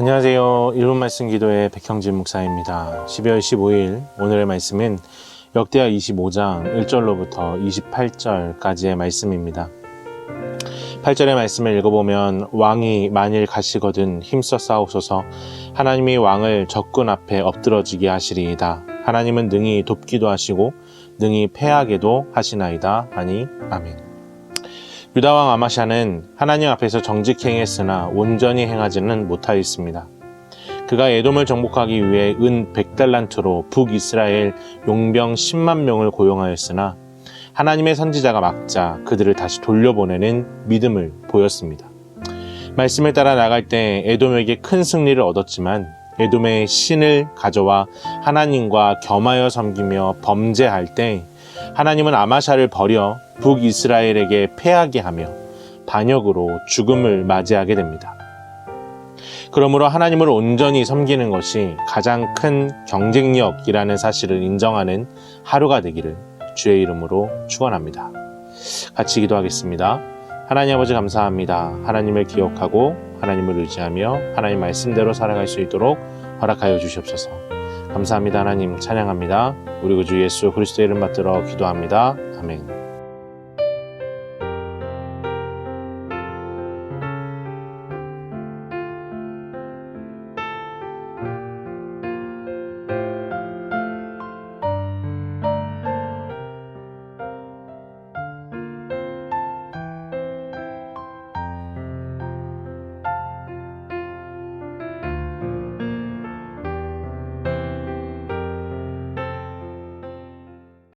안녕하세요. 1분 말씀 기도의 백형진 목사입니다. 12월 15일 오늘의 말씀은 역대하 25장 1절로부터 28절까지의 말씀입니다. 8절의 말씀을 읽어보면 왕이 만일 가시거든 힘써 싸우소서 하나님이 왕을 적군 앞에 엎드러지게 하시리이다. 하나님은 능히 돕기도 하시고 능히 패하게도 하시나이다. 하니 아멘. 유다왕 아마샤는 하나님 앞에서 정직 행했으나 온전히 행하지는 못하였습니다. 그가 에돔을 정복하기 위해 은 100달란트로 북이스라엘 용병 10만 명을 고용하였으나 하나님의 선지자가 막자 그들을 다시 돌려보내는 믿음을 보였습니다. 말씀에 따라 나갈 때 에돔에게 큰 승리를 얻었지만 에돔의 신을 가져와 하나님과 겸하여 섬기며 범죄할 때 하나님은 아마샤를 버려 북이스라엘에게 패하게 하며 반역으로 죽음을 맞이하게 됩니다. 그러므로 하나님을 온전히 섬기는 것이 가장 큰 경쟁력이라는 사실을 인정하는 하루가 되기를 주의 이름으로 축원합니다. 같이 기도하겠습니다. 하나님 아버지 감사합니다. 하나님을 기억하고 하나님을 의지하며 하나님 말씀대로 살아갈 수 있도록 허락하여 주시옵소서. 감사합니다. 하나님 찬양합니다. 우리 구주 예수 그리스도의 이름 받들어 기도합니다. 아멘.